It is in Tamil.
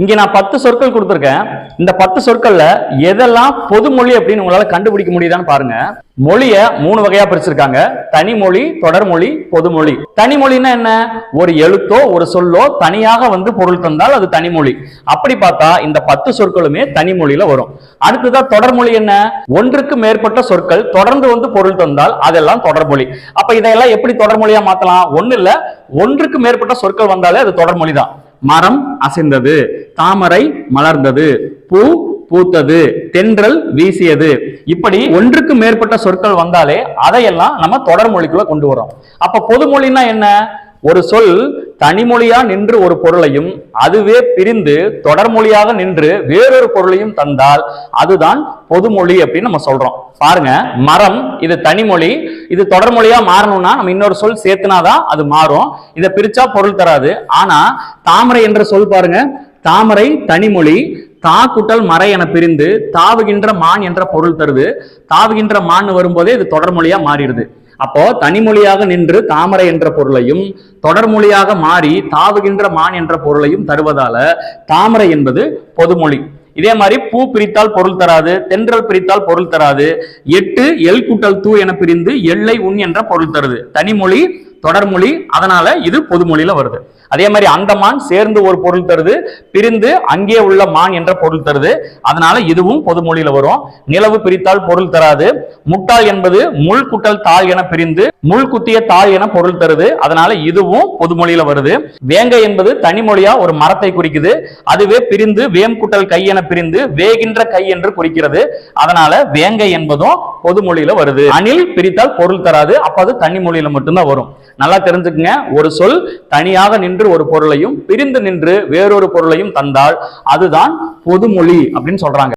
இங்கே நான் பத்து சொற்கள் கொடுத்துருக்கேன். இந்த பத்து சொற்கள்ல எதெல்லாம் பொதுமொழி அப்படின்னு உங்களால கண்டுபிடிக்க முடியுதான்னு பாருங்க. மொழிய மூணு வகையா பிரிச்சிருக்காங்க. தனிமொழி தொடர்மொழி பொதுமொழி தனிமொழின்னா என்ன? ஒரு எழுத்தோ ஒரு சொல்லோ தனியாக வந்து பொருள் தந்தால் அது தனிமொழி அப்படி பார்த்தா இந்த பத்து சொற்களுமே தனிமொழியில் வரும். அடுத்ததா தொடர்மொழி என்ன? ஒன்றுக்கு மேற்பட்ட சொற்கள் தொடர்ந்து வந்து பொருள் தந்தால் அதெல்லாம் தொடர்மொழி அப்ப இதையெல்லாம் எப்படி தொடர்மொழியா மாத்தலாம்? ஒண்ணு இல்ல ஒன்றுக்கு மேற்பட்ட சொற்கள் வந்தாலே அது தொடர்மொழி தான் மரம் அசைந்தது. தாமரை மலர்ந்தது பூ பூத்தது தென்றல் வீசியது. இப்படி ஒன்றுக்கு மேற்பட்ட சொற்கள் வந்தாலே அதையெல்லாம் நம்ம தொடர்மொழிக்குள்ள கொண்டு வரோம் அப்ப பொதுமொழின்னா என்ன? ஒரு சொல் தனிமொழியா நின்று ஒரு பொருளையும் அதுவே பிரிந்து தொடர்மொழியாக நின்று வேறொரு பொருளையும் தந்தால் அதுதான் பொதுமொழி அப்படின்னு நம்ம சொல்றோம். பாருங்க மரம் இது தனிமொழி. இது தொடர்மொழியா மாறணும்னா நம்ம இன்னொரு சொல் சேர்த்துனாதான் அது மாறும். இதை பிரிச்சா பொருள் தராது. ஆனா தாமரை என்ற சொல் பாருங்க தாமரை தனிமொழி தா குட்டல் மறை என பிரிந்து தாவுகின்ற மான் என்ற பொருள் தருது. தாவுகின்ற மான் வரும்போதே இது தொடர்மொழியா மாறிடுது. அப்போ தனிமொழியாக நின்று தாமரை என்ற பொருளையும் தொடர்மொழியாக மாறி தாவுகின்ற மான் என்ற பொருளையும் தருவதால தாமரை என்பது பொதுமொழி. இதே மாதிரி பூ பிரித்தால் பொருள் தராது தென்றல் பிரித்தால் பொருள் தராது எட்டு எல் கூட்டல் தூ என பிரிந்து எல்லை உன் என்ற பொருள் தருது. தனிமொழி தொடர்மொழி அதனால இது பொதுமொழியில வருது. அதே மாதிரி அந்த மான் சேர்ந்து ஒரு பொருள் தருது பிரிந்து அங்கே உள்ள மான் என்ற பொருள் தருது. அதனால இதுவும் பொதுமொழியில வரும். நிலவு பிரித்தால் பொருள் தராது. முட்டாள் என்பது முள் குட்டல் தாள் என பிரிந்து முள் குத்திய தாள் என பொருள் தருது. அதனால இதுவும் பொதுமொழியில வருது. வேங்கை என்பது தனிமொழியா ஒரு மரத்தை குறிக்குது. அதுவே பிரிந்து வேம் குட்டல் கை என பிரிந்து வேகின்ற கை என்று குறிக்கிறது. அதனால வேங்கை என்பதும் பொதுமொழியில வருது. அணில் பிரித்தால் பொருள் தராது. அப்ப அது தனி மொழியில மட்டும்தான் வரும். நல்லா தெரிஞ்சுக்குங்க. ஒரு சொல் தனியாக நின்று ஒரு பொருளையும் பிரிந்து நின்று வேறொரு பொருளையும் தந்தால் அதுதான் பொதுமொழி அப்படின்னு சொல்றாங்க.